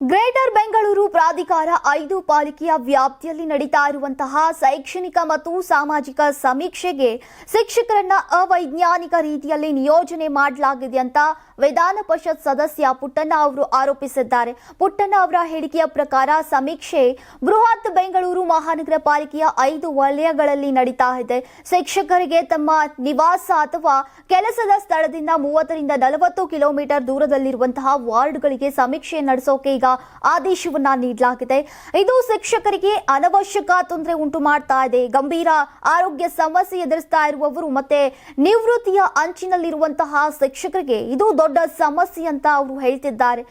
Greater Bengaluru ಪ್ರಾಧಿಕಾರ ಐದು ಪಾಲಿಕೆಯ ವ್ಯಾಪ್ತಿಯಲ್ಲಿ ನಡೀತಾ ಇರುವಂತಹ ಶೈಕ್ಷಣಿಕ ಮತ್ತು ಸಾಮಾಜಿಕ ಸಮೀಕ್ಷೆಗೆ ಶಿಕ್ಷಕರನ್ನ ಅವೈಜ್ಞಾನಿಕ ರೀತಿಯಲ್ಲಿ ನಿಯೋಜನೆ ಮಾಡಲಾಗಿದೆ ಅಂತ ವಿಧಾನ ಪರಿಷತ್ ಸದಸ್ಯ ಪುಟ್ಟಣ್ಣ ಅವರು ಆರೋಪಿಸಿದ್ದಾರೆ. ಪುಟ್ಟಣ್ಣ ಅವರ ಹೇಳಿಕೆಯ ಪ್ರಕಾರ ಸಮೀಕ್ಷೆ ಬೃಹತ್ ಬೆಂಗಳೂರು ಮಹಾನಗರ ಪಾಲಿಕೆಯ ಐದು ವಲಯಗಳಲ್ಲಿ ನಡೀತಾ ಇದೆ. ಶಿಕ್ಷಕರಿಗೆ ತಮ್ಮ ನಿವಾಸ ಅಥವಾ ಕೆಲಸದ ಸ್ಥಳದಿಂದ ಮೂವತ್ತರಿಂದ ನಲವತ್ತು ಕಿಲೋಮೀಟರ್ ದೂರದಲ್ಲಿರುವಂತಹ ವಾರ್ಡ್ಗಳಿಗೆ ಸಮೀಕ್ಷೆ ನಡೆಸೋಕೆ ಈಗ ಆದೇಶವನ್ನ ನೀಡಲಾಗಿದೆ. ಇದು ಶಿಕ್ಷಕರಿಗೆ ಅನವಶ್ಯಕ ತೊಂದರೆ ಉಂಟು ಮಾಡ್ತಾ ಇದೆ. ಗಂಭೀರ ಆರೋಗ್ಯ ಸಮಸ್ಯೆ ಎದುರಿಸ್ತಾ ಇರುವವರು ಮತ್ತೆ ನಿವೃತ್ತಿಯ ಅಂಚಿನಲ್ಲಿರುವಂತಹ ಶಿಕ್ಷಕರಿಗೆ ಇದು ದೊಡ್ಡ ಸಮಸ್ಯೆ ಅಂತ ಅವರು ಹೇಳ್ತಿದ್ದಾರೆ.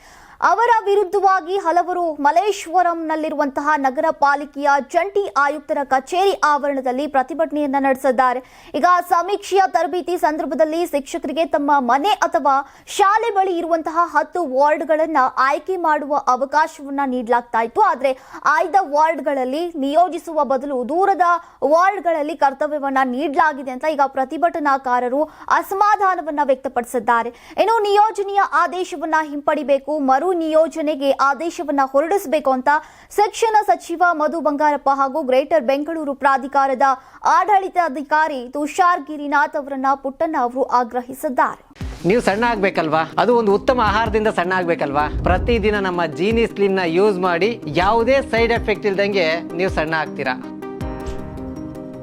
ಅವರ ವಿರುದ್ಧವಾಗಿ ಹಲವರು ಮಲೇಶ್ವರಂನಲ್ಲಿರುವಂತಹ ನಗರ ಪಾಲಿಕೆಯ ಜಂಟಿ ಆಯುಕ್ತರ ಕಚೇರಿ ಆವರಣದಲ್ಲಿ ಪ್ರತಿಭಟನೆಯನ್ನು ನಡೆಸಿದ್ದಾರೆ. ಈಗ ಸಮೀಕ್ಷೆಯ ತರಬೇತಿ ಸಂದರ್ಭದಲ್ಲಿ ಶಿಕ್ಷಕರಿಗೆ ತಮ್ಮ ಮನೆ ಅಥವಾ ಶಾಲೆ ಬಳಿ ಇರುವಂತಹ ಹತ್ತು ವಾರ್ಡ್ಗಳನ್ನು ಆಯ್ಕೆ ಮಾಡುವ ಅವಕಾಶವನ್ನ ನೀಡಲಾಗ್ತಾ ಇತ್ತು. ಆದರೆ ಆಯ್ದ ವಾರ್ಡ್ಗಳಲ್ಲಿ ನಿಯೋಜಿಸುವ ಬದಲು ದೂರದ ವಾರ್ಡ್ಗಳಲ್ಲಿ ಕರ್ತವ್ಯವನ್ನ ನೀಡಲಾಗಿದೆ ಅಂತ ಈಗ ಪ್ರತಿಭಟನಾಕಾರರು ಅಸಮಾಧಾನವನ್ನು ವ್ಯಕ್ತಪಡಿಸಿದ್ದಾರೆ. ಇನ್ನು ನಿಯೋಜನೆಯ ಆದೇಶವನ್ನ ಹಿಂಪಡಿಬೇಕು, ಮರು ನಿಯೋಜನೆಗೆ ಆದೇಶವನ್ನ ಹೊರಡಿಸಬೇಕು ಅಂತ ಶಿಕ್ಷಣ ಸಚಿವ ಮಧು ಬಂಗಾರಪ್ಪ ಹಾಗೂ ಗ್ರೇಟರ್ ಬೆಂಗಳೂರು ಪ್ರಾಧಿಕಾರದ ಆಡಳಿತಾಧಿಕಾರಿ ತುಷಾರ್ ಗಿರಿನಾಥ್ ಅವರನ್ನ ಪುಟ್ಟಣ್ಣ ಅವರು ಆಗ್ರಹಿಸಿದ್ದಾರೆ. ನೀವು ಸಣ್ಣ ಆಗ್ಬೇಕಲ್ವಾ? ಅದು ಒಂದು ಉತ್ತಮ ಆಹಾರದಿಂದ ಸಣ್ಣ ಆಗ್ಬೇಕಲ್ವಾ? ಪ್ರತಿದಿನ ನಮ್ಮ ಜೀನಿ ಸ್ಲಿಮ್ನ ಯೂಸ್ ಮಾಡಿ ಯಾವುದೇ ಸೈಡ್ ಎಫೆಕ್ಟ್ ಇಲ್ದಂಗೆ ನೀವು ಸಣ್ಣ ಆಗ್ತೀರಾ?